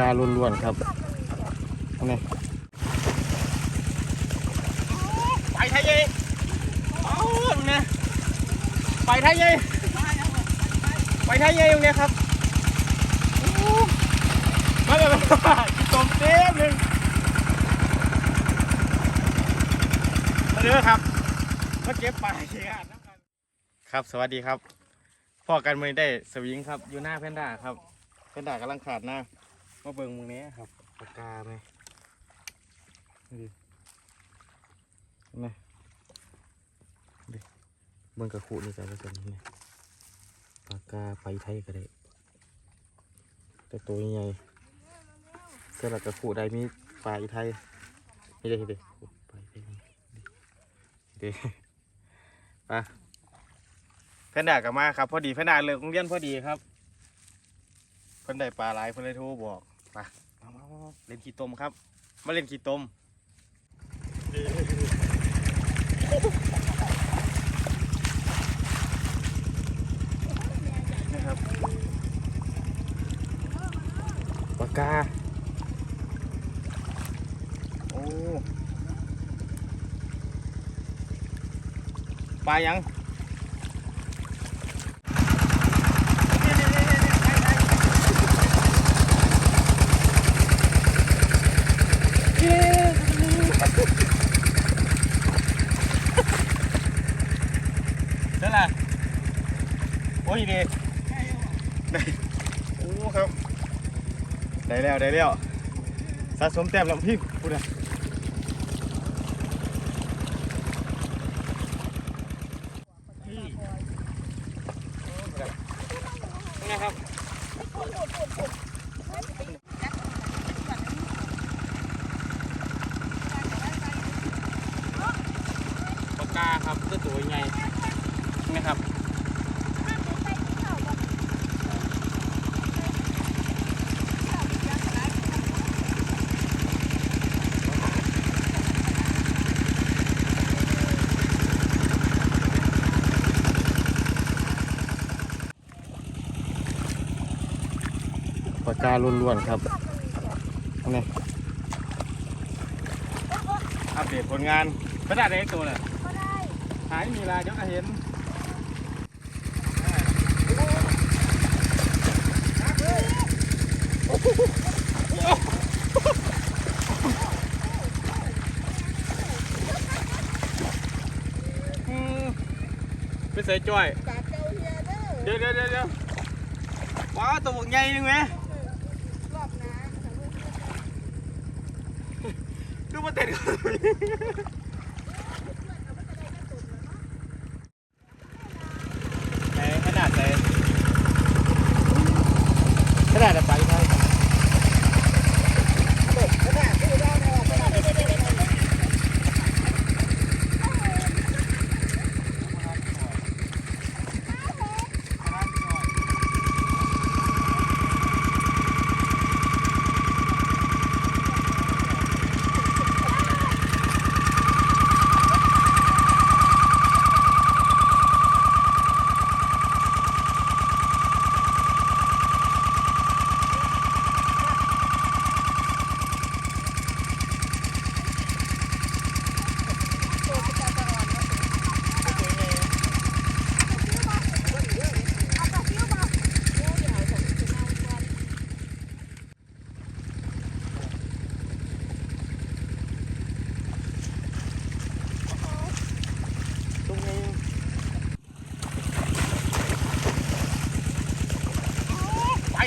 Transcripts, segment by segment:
ากาล้วนๆครับนี่ไปไทยเยเอาเนี่ยไปไทยเยไปไทยเยตรงนี้ครับโอ้มาเลยมาตมเต็มหนึ่งมาเด้อครับมาเก็บปลาเชียร์น้ำกันครับสวัสดีครับพ่อกันมือได้สวิงครับอยู่หน้าแพนด้าครับแพนด้ากำลังขาดหน้า มาเบิ่งมึงนี้ครับปากกาไหมนี่ดิเห็นไหมดิเบิ่งกระขู่นี่กันแล้วกันนี่ปากกาไปไทยก็ได้แต่ตัวใหญ่ๆก็หลักกระขู่ได้มีปลาอีไทยนี่เด้นี่เด้ไปไปนี่เด้ไปเพื่อนด่ากลับมาครับ พอดีเพื่อนด่าเลิกโรงเรียนพอดีครับเพื่อนได้ปลาหลายเพื่อนเลยโทรบอกไปมามามามาเล่นขี้ต้มครับ มาเล่นขี้ต้มนี่ครับปากกา โอ้ปลายัง นั่นแหละโอ้ยดีได้โอ้ครับ ได้ แล้วได้แล้วสะสมแต้มแล้วพี่พูดนะนี่นะครับ ปากกาครับตัวตัวใหญ่นะครับ ปา กาล้วนๆครับนี่อัปเดตผลงานกระดาษได้ตัวเลยหายมีลายเดี๋ยวก็เห็นอืมเป็นสายจ้อย เดี๋ยวเดี๋ยวเดี๋ยวว้าตัวใหญ่นึงไหม มาเต็ดก่อนไหนขนาดไหนขนาดอะไรไป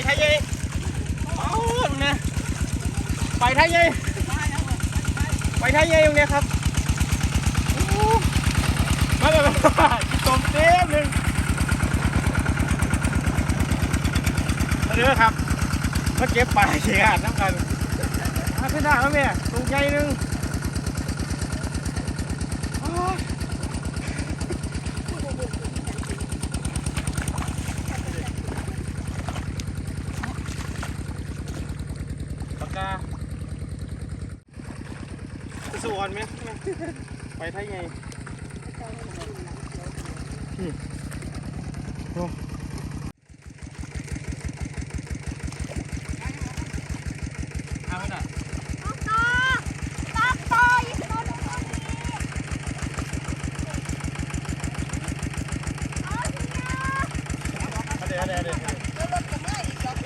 ไปทยเยเอาเนี่ยไปไทยเยไปไทยเยตรงเนี้ยครับมาเลยมาตมเต็มหนึ่งมาเด้อครับมาเก็บปลาเชียร์น้ำกันมาขึ้นหน้าแล้วแม่ตรงใหญ่หนึงโอ้ย ปากกา สวนไหมไปไทยไงนี่โอ้ ดี๋ยวเดี๋ยวเดี๋ยว แล้วรถก็มาอีกแล้ว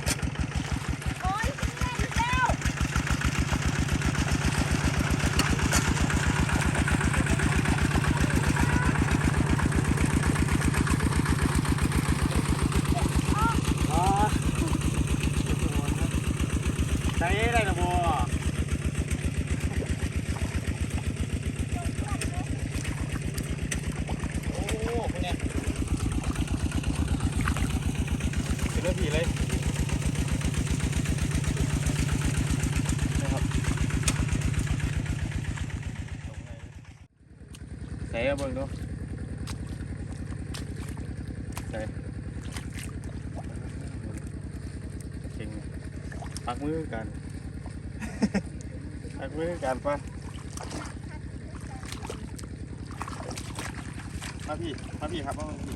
โอ้ยแม่อีกแล้ว อ๋อ ใช้ได้นะบัวโอ้เป็นไงเป็นผีเลยนะครับใส่เอาเบิ่งดูใส่เก่ง ปักมือกัน ปักมือกันปะมาพี่ มาพี่ครับมาพี่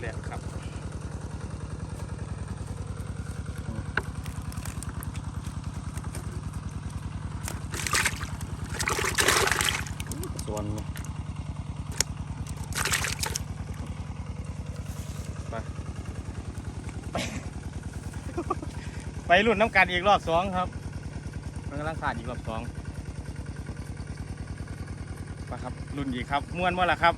เรียกครับ ส่วนไปไป ไป รุ่นน้ำกันอีกรอบสองครับมันกำลังขาดอีกรอบสองไปครับรุ่นอีกครับม้วนว่าละครับ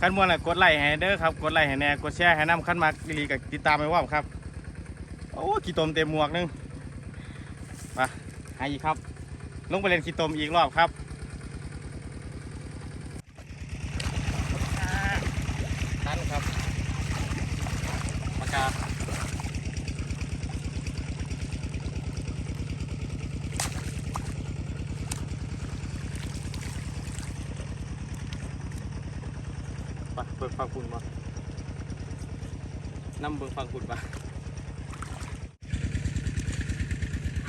ขั้นม้วนละกดไลค์ให้เด้อครับกดไลค์ให้แน่กดแชร์ให้น้ำขั้นมากดีๆกับติดตามไปว่าครับโอ้ขีดตมเต็มหมวกหนึงไปหาอีกครับ ลงไปเล่นขีดตมอีกรอบครับ นั่นครับปากกา ไปเบิกฟังคุณมานั่เบิกฟังคุณมา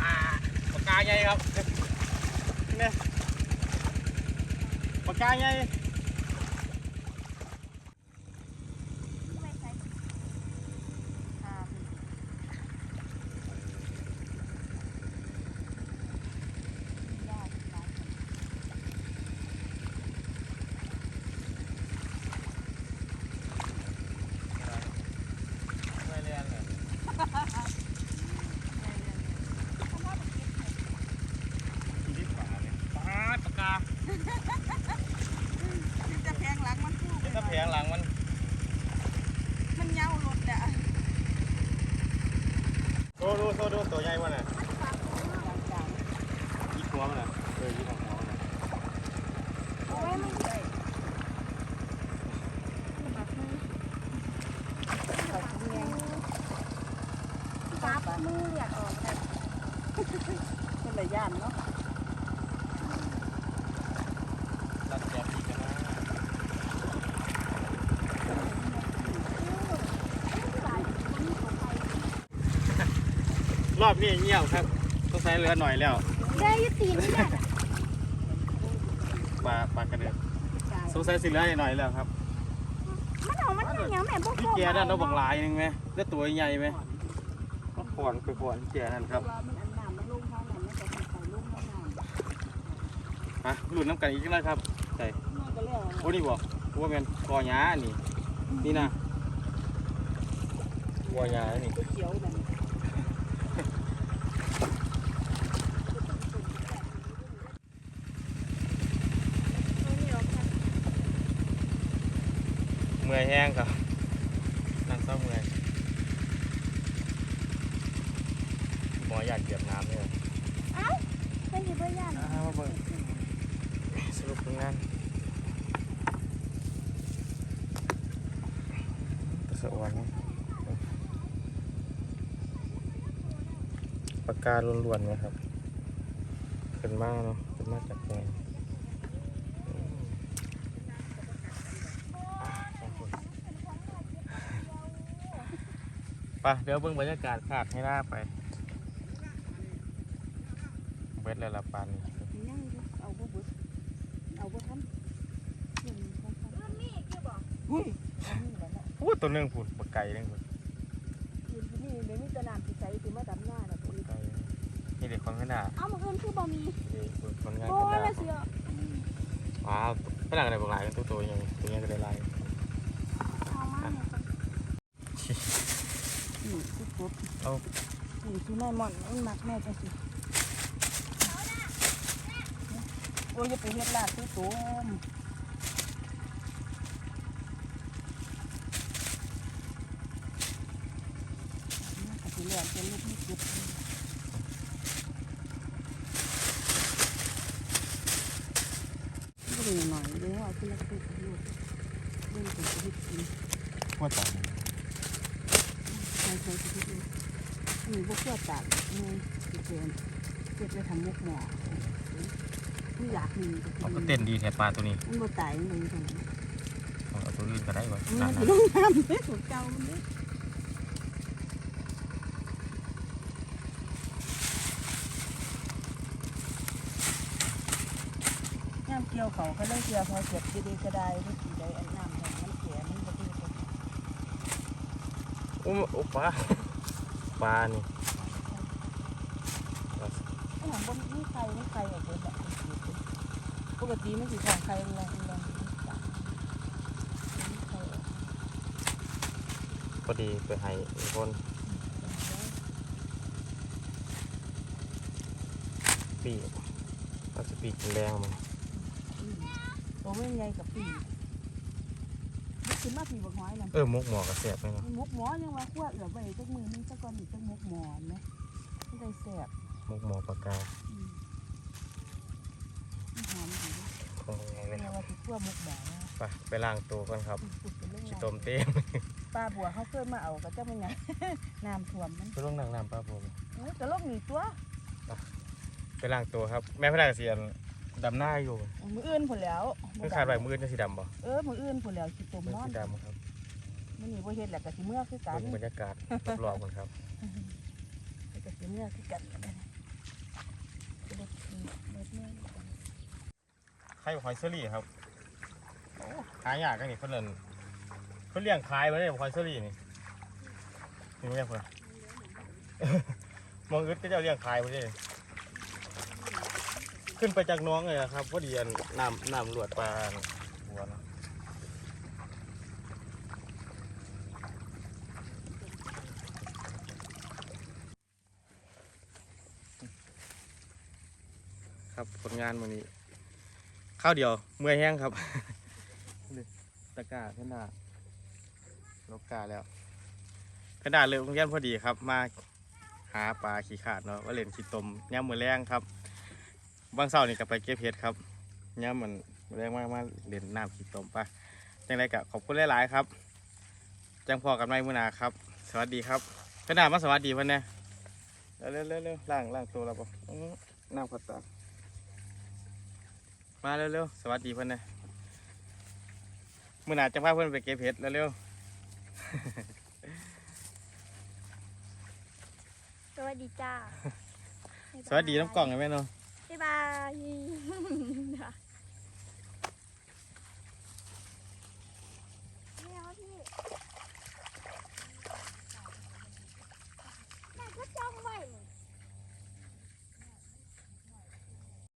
อ่ปากกาใหญ่ครับเนี่ยปากกาใหญ่ ไม่ใช่อ่า ไม่เรียนเลยทีนี้ป่าเนี่ยปาดปากกา จะแพงหลังมันคู่ เป็นตะแพงหลังมัน มันเงารถอะ โซดูโดูตัวใหญ่วะน่ะยี่หัวมันน่ะเออยี่หัวมันน่ะมืออยากออกแต่เป็นระยะเนาะ ตัดแกะอีกนะ รอบนี้เงียบครับต้องใช้เรือหน่อยแล้วได้ยุตินี่แหละปลาปลากระเดือกสงสัยสิเรือหน่อยแล้วครับมันเอามันเป็นยังแม่บอกพี่แกนั่นเราบักหลายหนึงไหมแล้วตัวใหญ่ไหมก็ขอนไปขอนแกนั่นครับมันอันน้ำมันลงข้างน้ำมันจะใส่ลงข้างน้ำอะหลุดน้ำกันอีกแล้วครับใส่มันก็เรียกโอ้นี่บอกว่าเป็นกอหญ้านี่นี่นะกอหญ้านี่ เขียวนั่น เมื่อยแห้งครับนั่งเศร้าเมื่อยหมออยากเหยียบน้ำเนี่ยไม่มีเพื่อนยันอ่ามาเบิ่งสรุปผลงานตะสะอวนเนาะปากกาล้วนๆไหมครับ ขึ้นมาเนาะขึ้นมาจากแหงอืมอะขอบคุณ ไปเดี๋ยวเบิ่งบรรยากาศขาดให้หน้าไปเบ็ดเลยละปันยังเอาบ่เบิดเอาบ่ทำยังบ่ทำนี่คือบอกอุ้ยนี่แหละเนาะอู้ตัวหนึงผุดปลาไก่หนึงผุดคืนที่นี่เดี๋ยวนี้จะน้ำสิใสสิมาดำหน้าน่ะตัวนี้ไก่นี่เด็กของแเพนด้าเอามาเอิ้นคือบ่มีนี่ผลงานโอ้เพนยด้าละเสือว้าวเพนด้าก็ได้บอกหลายกันตัวตัวยังตัวยังก็ได้หลาย เอามาเนี่ยจ้ะนี่คือปุ๊ บเอานี่ที่แม่หม่อนมันมักแม่จังสิโอ้ยอย่าไปเฮ็ดลาดตู้มนี่ก็สิเหลือเป็นลูกนี่เก็บ ก็เป็นหน่อยเลยว่าที่เราเป็นลูกเล่นเป็นชีวิตจริง ว่าต่าง ใช้ใช้ชีวิตลูกมีพวกเพื่อจัดมือติเกนเก็บไปทำมุกหมอที่อยากมีเอาก็เต้นดีแทนปลาตัวนี้มันบ่ตายมันเลยจังเอาตัวอื่นก็ได้ก่อนมันนั่นสินะลงน้ำเด้ถูกเจ้ามันเด้ย่ามเกี่ยวเขาก็เลยเกี่ยวพอเก็บดีๆก็ได้ที่สีได้อันน้ำของมันเสียมันบ่ดีเลย โอ้โอ้ปลาปลานี่ไอ้หนังบนนี่ใครไม่ใครออกเลยแบบปกติมันสีของใครแรงแรงพอดีไปให้อีกคนปีกเอาสปีกแรงมันตัวไม่ใหญ่กับปีมัน ขึ้นมาปีบกห้อยนะเออมุกหมอกระเสียบไหมเนาะมุกหมอยังว่าขวดเหลือไว้จักมือนึงจักก้อนอีกจักมุกหมอนไหมไม่ได้แสบมุกหมอปากกาหอมดีคงยังไงเลยเรียกว่าติดขั้วมุกหมอไปไปล้างตัวก่อนครับปุดเป็นเรื่องชิต้มเต้มปลาบัวเขาเคยมาเอาก็จะเป็นไง น้ำท่วมมันไปลงน้ำน้ำปลาผมเออจะลกหนีตัวไปล้างตัวครับ แม่พนักเสียน ดำหน้าอยู่มืออื่นผลแล้วคือขาดใบมือจะสีดำบ่เออมืออื่นผลแล้วสิตุ่มมือนอนสีดำครับมันนี่บ่เฮ็ดแหละก็สิเมื่อคือกันเบิ่งบรรยากาศรอบๆกันครับก็สิเมื่อคือกันก็ได้เด็ดเด็ดเมื่อไข่หอยเชอรี่ครับโอ้หายากกันนี่เพิ่นเล่นเพิ่นเลี้ยงขายมาเลยหอยเชอรี่นี่นี่ไม่ใช่เพิ่นมองอึดก็จะเลี้ยงขายไปเลย ขึ้นไปจากน้องเลยครับพอดีอันน้ำน้ำหลวดปลาบัวนะครับผลงานวันนี้ ข้าวเดียวเมื่อยแห้งครับตะกาเพนด้าลกกาแล้วเพนด้าเลยโรงเรียนพอดีครับ มาหาปลาขี้ขาดเนาะว่าเล่นขี้ตมย่ามมือแรงครับ บางเสาร์นี่ก็ไปเก็บเห็ดครับย่ามมันมื้อแรงมากมาเล่นน้ำขี้ตมปะจังไรกะขอบคุณหลายๆครับ จังพอกันไหมมือหนาครับ สวัสดีครับเพนด้ามาสวัสดีเพื่อนเนี่ยเร็วเร็วเร็วเร็วล่างล่างตัวเราปะอื้อน้ำขัดตามาเร็วๆสวัสดีเพื่อนนะมื่อหนาจะพาเพื่อนไปเก็บเห็ดเร็วสวัสดีจ้าๆสวัสดีน้ำกล่องเลยแม่เนาะบ๊ายบาย